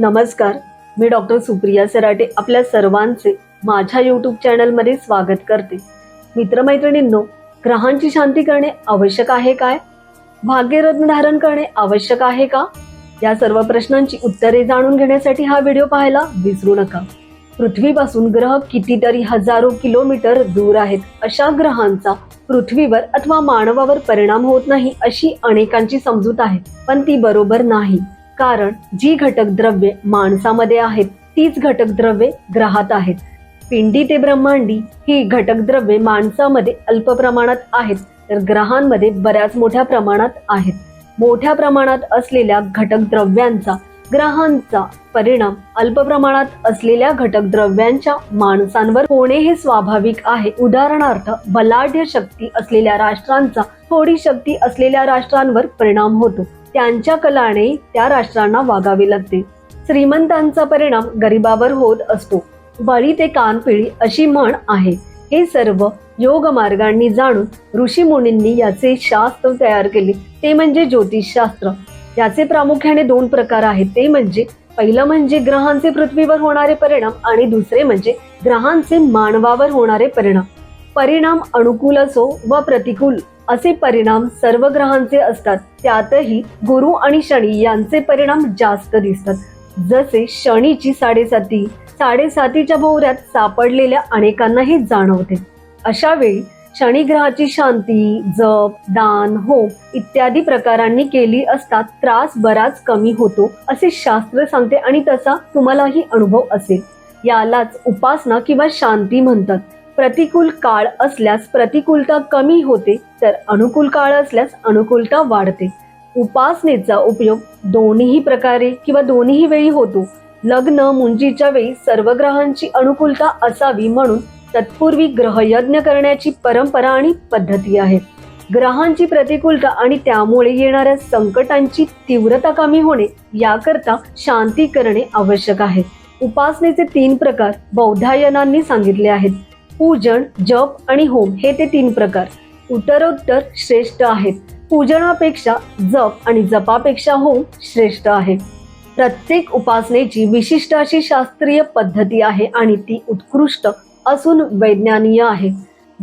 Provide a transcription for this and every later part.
नमस्कार मी डॉक्टर सुप्रिया सराटे आपल्या सर्वांचे माझ्या यूट्यूब चॅनलमध्ये स्वागत करते. मित्रमैत्रिणींनो ग्रहांची शांती करणे आवश्यक आहे काय? भाग्यरत्न धारण करणे आवश्यक आहे का? या सर्व प्रश्नांची उत्तरे जाणून घेण्यासाठी हा व्हिडिओ पाहायला विसरू नका. पृथ्वीपासून ग्रह कितीतरी हजारो किलोमीटर दूर आहेत. अशा ग्रहांचा पृथ्वीवर अथवा मानवावर परिणाम होत नाही अशी अनेकांची समजूत आहे. पण ती बरोबर नाही. कारण जी घटक द्रव्ये माणसामध्ये आहेत तीच घटक द्रव्ये ग्रहात आहेत. पिंडी ते ब्रह्मांडी ही घटक द्रव्ये माणसामध्ये अल्प प्रमाणात आहेत तर ग्रहांमध्ये बऱ्याच मोठ्या प्रमाणात आहेत. मोठ्या प्रमाणात असलेल्या घटक द्रव्यांचा ग्रहांचा परिणाम अल्प प्रमाणात असलेल्या घटक द्रव्यांच्या माणसांवर होणे हे स्वाभाविक आहे. उदाहरणार्थ बलाढ्य शक्ती असलेल्या राष्ट्रांचा थोडी शक्ती असलेल्या राष्ट्रांवर परिणाम होतो. त्यांच्या कलाने त्या राष्ट्रांना वागावे लागते. श्रीमंतांचा परिणाम गरिबावर होत असतो. बळी ते कानपिळी अशी म्हण आहे. हे सर्व योग मार्गांनी जाणून ऋषी मुनींनी याचे शास्त्र तयार केले. ते म्हणजे ज्योतिषशास्त्र याचे प्रामुख्याने दोन प्रकार आहेत. ते म्हणजे पहिलं म्हणजे ग्रहांचे पृथ्वीवर होणारे परिणाम आणि दुसरे म्हणजे ग्रहांचे मानवावर होणारे परिणाम. परिणाम अनुकूल असो व प्रतिकूल असे परिणाम सर्व ग्रहांचे असतात. त्यातही गुरु आणि शनी यांचे परिणाम जास्त दिसतात. जसे शनीची साडेसाती साडेसातीच्या भोवऱ्यात सापडलेल्या अनेकांना हे जाणवते. अशा वेळी शनी ग्रहाची शांती जप दान होम इत्यादी प्रकारांनी केली असता त्रास बराच कमी होतो असे शास्त्र सांगते आणि तसा तुम्हालाही अनुभव असेल. यालाच उपासना किंवा शांती म्हणतात. प्रतिकूल काळ असल्यास प्रतिकूलता कमी होते तर अनुकूल काळ असल्यास अनुकूलता वाढते. उपासनेचा उपयोग दोन्ही प्रकारे किंवा दोन्ही वेळी होतो. लग्न मुंजीच्या वेळी सर्व ग्रहांची अनुकूलता असावी म्हणून तत्पूर्वी ग्रहयज्ञ करण्याची परंपरा आणि पद्धती आहे ग्रहांची प्रतिकूलता आणि त्यामुळे येणाऱ्या संकटांची तीव्रता कमी होणे याकरता शांती करणे आवश्यक आहे. उपासनेचे तीन प्रकार बौद्धायनांनी सांगितले आहेत. पूजन जप आणि होम हे ते तीन प्रकार. उत्तरोत्तर श्रेष्ठ आहेत. पूजनापेक्षा जप आणि जपापेक्षा होम श्रेष्ठ आहे. प्रत्येक उपासनेची विशिष्ट अशी शास्त्रीय पद्धती आहे आणि ती उत्कृष्ट असून वैज्ञानीय आहे.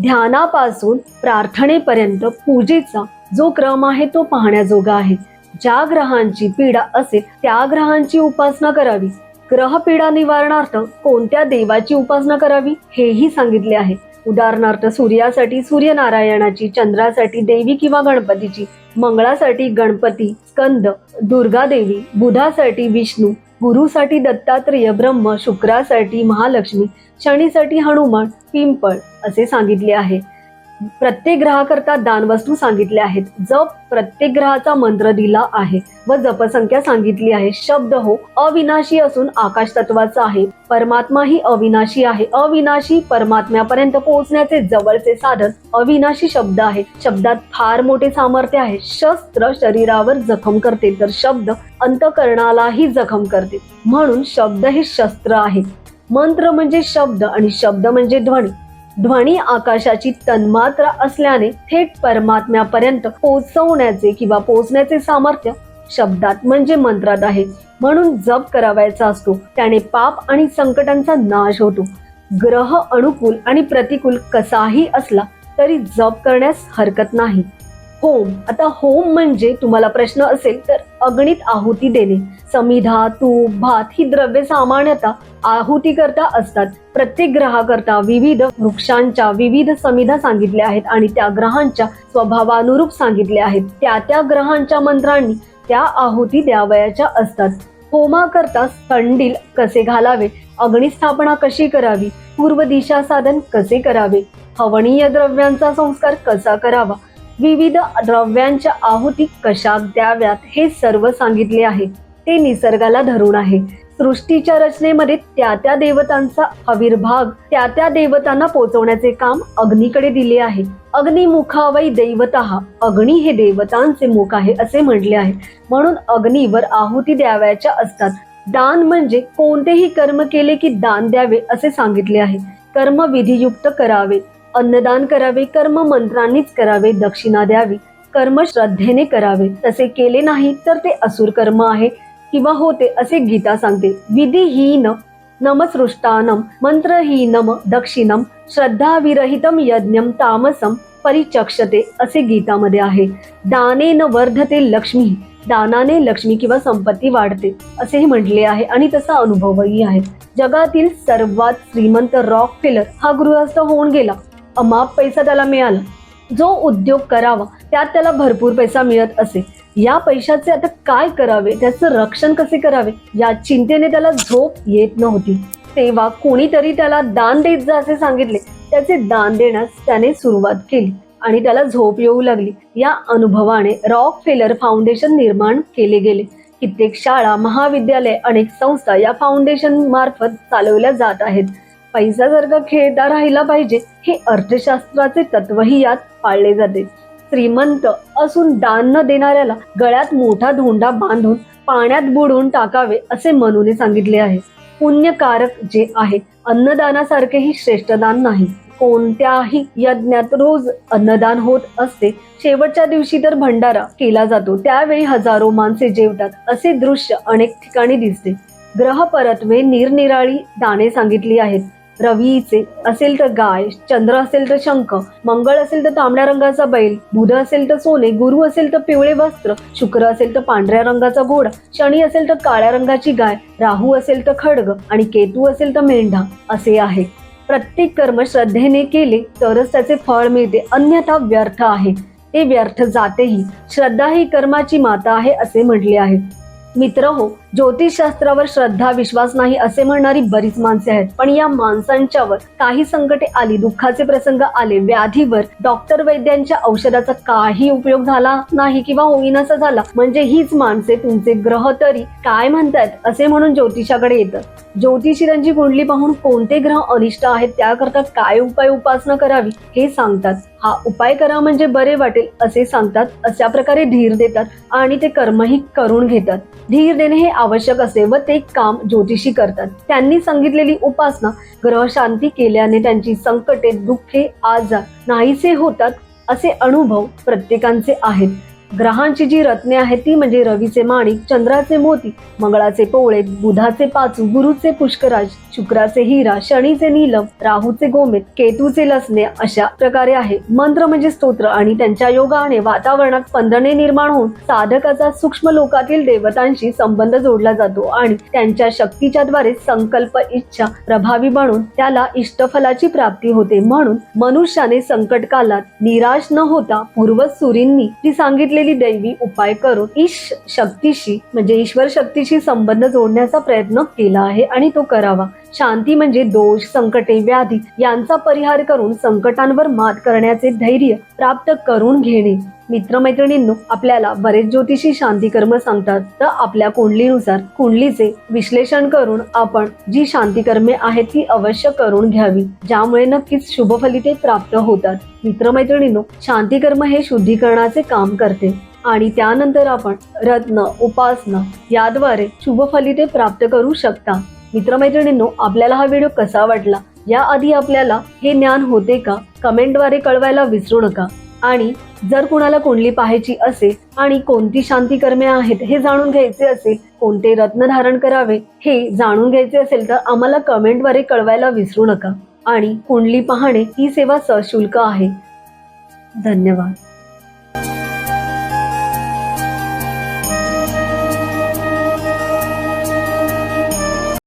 ध्यानापासून प्रार्थनेपर्यंत पूजेचा जो क्रम आहे तो पाहण्याजोगा आहे. ज्या ग्रहांची पीडा असेल त्या ग्रहांची उपासना करावी. ग्रहपीडा निवारणार्थ कोणत्या देवाची उपासना करावी हेही सांगितले आहे. उदाहरणार्थ सूर्यासाठी सूर्यनारायणाची चंद्रासाठी देवी किंवा गणपतीची मंगळासाठी गणपती स्कंद दुर्गा देवी बुधासाठी विष्णू गुरुसाठी दत्तात्रेय ब्रह्म शुक्रासाठी महालक्ष्मी शनीसाठी हनुमान पिंपळ असे सांगितले आहे. प्रत्येक ग्रहाकरता दानवस्तू सांगितल्या आहेत. जप प्रत्येक ग्रहाचा मंत्र दिला आहे व जपसंख्या सांगितली आहे. शब्द हो अविनाशी असून आकाश तत्वाचा आहे. परमात्मा ही अविनाशी आहे. अविनाशी परमात्म्यापर्यंत पोहोचण्याचे जवळचे साधन अविनाशी शब्द आहे. शब्दात फार मोठे सामर्थ्य आहे. शस्त्र शरीरावर जखम करते तर शब्द अंतकरणालाही जखम करते. म्हणून शब्द हे शस्त्र आहे. मंत्र म्हणजे शब्द आणि शब्द म्हणजे ध्वनी. ध्वनी आकाशाची तन्मात्रा असल्याने थेट परमात्म्यापर्यंत पोहोचवण्याचे किंवा पोहोचण्याचे सामर्थ्य शब्दात म्हणजे मंत्रात आहे. म्हणून जप करावायचा असतो. त्याने पाप आणि संकटांचा नाश होतो. ग्रह अनुकूल आणि प्रतिकूल कसाही असला तरी जप करण्यास हरकत नाही. होम. आता होम म्हणजे तुम्हाला प्रश्न असेल तर अगणित आहुती देणे. समिधा तूप भात ही द्रव्ये सामान्यतः आहुती करता असतात. प्रत्येक ग्रहाकरता विविध वृक्षांच्या विविध समिधा सांगितल्या आहेत आणि त्या ग्रहांच्या स्वभावानुरूप सांगितल्या आहेत. त्या त्या ग्रहांच्या मंत्रांनी त्या आहुती द्यावयाच्या असतात. होमाकरता थंडील कसे घालावे? अग्निस्थापना कशी करावी? पूर्व दिशा साधन कसे करावे? हवनीय द्रव्यांचा संस्कार कसा करावा? विविध द्रव्यांच्या आहुती कशा द्याव्यात हे सर्व सांगितले आहे. ते निसर्गाला धरून आहे. सृष्टीच्या रचनेमध्ये त्या त्या देवतांचा आविर्भाग त्या त्या देवतांना पोचवण्याचे काम अग्नीकडे दिले आहे. अग्निमुखावै दैवत अग्नी हे देवतांचे मुख आहे असे म्हटले आहे. म्हणून अग्नीवर आहुती द्यावयाच्या असतात. दान म्हणजे कोणतेही कर्म केले की दान द्यावे असे सांगितले आहे. कर्म विधियुक्त करावे. अन्नदान करावे कर्म मंत्रांनीच करावे दक्षिणा द्यावी कर्म श्रद्धेने करावे. तसे केले नाही तर ते असुर कर्म आहे. किंवा होते असे गीता सांगते विधिहीन नमसृष्टानम मंत्रहीनम दक्षिणम श्रद्धाविरहितम यज्ञम तामसम परिचक्षते असे गीतामध्ये आहे. दानेन वर्धते लक्ष्मी दानाने लक्ष्मी किंवा संपत्ती वाढते असेही म्हटले आहे आणि तसा अनुभवही आहे. जगातील सर्वात श्रीमंत रॉक फिलर हा गृहस्थ होऊन गेला. अमाप पैसा त्याला मिळाला. जो उद्योग करावा त्यात त्याला भरपूर पैसा मिळत असे. या पैशाचे आता काय करावे? त्याचं रक्षण कसे करावे? या चिंतेने त्याला झोप येत नव्हती. तेव्हा कोणीतरी त्याला दान देत जा असे सांगितले. त्याचे दान देण्यास त्याने सुरुवात केली आणि त्याला झोप येऊ लागली. या अनुभवाने रॉक फेलर फाउंडेशन निर्माण केले गेले. कित्येक शाळा महाविद्यालय अनेक संस्था या फाउंडेशन मार्फत चालवल्या जात आहेत. पैसा जर का खेळता राहिला पाहिजे हे अर्थशास्त्राचे तत्वही यात पाळले जाते. श्रीमंत असून दान न देणाऱ्याला गळ्यात मोठा धोंडा बांधून पाण्यात बुडवून टाकावे असे मनूने सांगितले आहे. पुण्यकारक जे आहे अन्नदानासारखेही श्रेष्ठ दान नाही. कोणत्याही यज्ञात रोज अन्नदान होत असते. शेवटच्या दिवशी तर भंडारा केला जातो. त्यावेळी हजारो माणसे जेवतात असे दृश्य अनेक ठिकाणी दिसते. ग्रह परत्वे निरनिराळी दाणे सांगितली आहेत. रवीचे असेल तर गाय चंद्र असेल तर शंख मंगळ असेल तर तांबड्या रंगाचा बैल बुध असेल तर सोने गुरु असेल तर पिवळे वस्त्र शुक्र असेल तर पांढऱ्या रंगाचा घोडा शनी असेल तर काळ्या रंगाची गाय राहू असेल तर खडग आणि केतू असेल तर मेंढा असे आहे. प्रत्येक कर्म श्रद्धेने केले तरच त्याचे फळ मिळते अन्यथा व्यर्थ आहे. ते व्यर्थ जातेही. श्रद्धा ही कर्माची माता आहे असे म्हटले आहे. मित्र हो. ज्योतिषशास्त्रावर श्रद्धा विश्वास नाही असे म्हणणारी बरीच माणसे आहेत. पण या माणसांच्यावर काही संकटे आली दुःखाचे प्रसंग आले व्याधीवर डॉक्टर वैद्यांच्या औषधाचा काही उपयोग झाला नाही किंवा होईनासा झाला. म्हणजे हीच माणसे तुमचे ग्रह तरी काय म्हणतात असे म्हणून ज्योतिषाकडे येतात ज्योतिषीरांची कुंडली पाहून कोणते ग्रह अनिष्ट आहेत त्याकरता काय उपाय उपासना करावी हे सांगतात. हा उपाय करा म्हणजे बरे वाटेल असे सांगतात अशा प्रकारे धीर देतात आणि ते कर्मही करून घेतात. धीर देणे हे आवश्यक असते व ते काम ज्योतिषी करतात. त्यांनी सांगितलेली उपासना ग्रह शांती केल्याने त्यांची संकटे दुःखे आजार नाहीसे होतात असे अनुभव प्रत्येकांचे आहेत. ग्रहांची जी रत्ने आहेत ती म्हणजे रवीचे माणिक चंद्राचे मोती मंगळाचे पोवळे बुधाचे पाचू गुरुचे पुष्कराज शुक्राचे हिरा शनीचे नीलम राहूचे गोमेत केतूचे लसणे अशा प्रकारे आहे. मंत्र म्हणजे स्तोत्र आणि त्यांच्या योगाने वातावरणात स्पंदने निर्माण होऊन साधकाचा सूक्ष्म लोकातील देवतांशी संबंध जोडला जातो आणि त्यांच्या शक्तीच्या द्वारे संकल्प इच्छा प्रभावी बनून त्याला इष्टफलाची प्राप्ती होते. म्हणून मनुष्याने संकट कालात निराश न होता पूर्व सुरींनी जी सांगितलेली दैवी उपाय करून ईश शक्तीशी म्हणजे ईश्वर शक्तीशी संबंध जोडण्याचा प्रयत्न केला आहे आणि तो करावा. शांती म्हणजे दोष संकटे व्याधी यांचा परिहार करून संकटांवर मात करण्याचे धैर्य प्राप्त करून घेणे. मित्रमैत्रिणींनो आपल्याला बरेच ज्योतिषी शांती कर्म सांगतात. तर आपल्या कुंडलीनुसार कुंडलीचे विश्लेषण करून आपण जी शांती कर्मे आहेत ती अवश्य करून घ्यावी. ज्यामुळे नक्कीच शुभ फलिते प्राप्त होतात. मित्रमैत्रिणींनो शांती कर्म हे शुद्धीकरणाचे काम करते. आणि त्यानंतर आपण रत्न उपासना याद्वारे शुभ फलिते प्राप्त करू शकता. मित्रमैत्रिणींनो आपल्याला हा व्हिडिओ कसा वाटला? याआधी आपल्याला हे ज्ञान होते का? कमेंटद्वारे कळवायला विसरू नका. आणि जर कुणाला कुंडली पाहायची असेल आणि कोणती शांती कर्मे आहेत हे जाणून घ्यायचे असेल कोणते रत्न धारण करावे हे जाणून घ्यायचे असेल तर आम्हाला कमेंटद्वारे कळवायला विसरू नका. आणि कुंडली पाहणे ही सेवा सशुल्क आहे. धन्यवाद.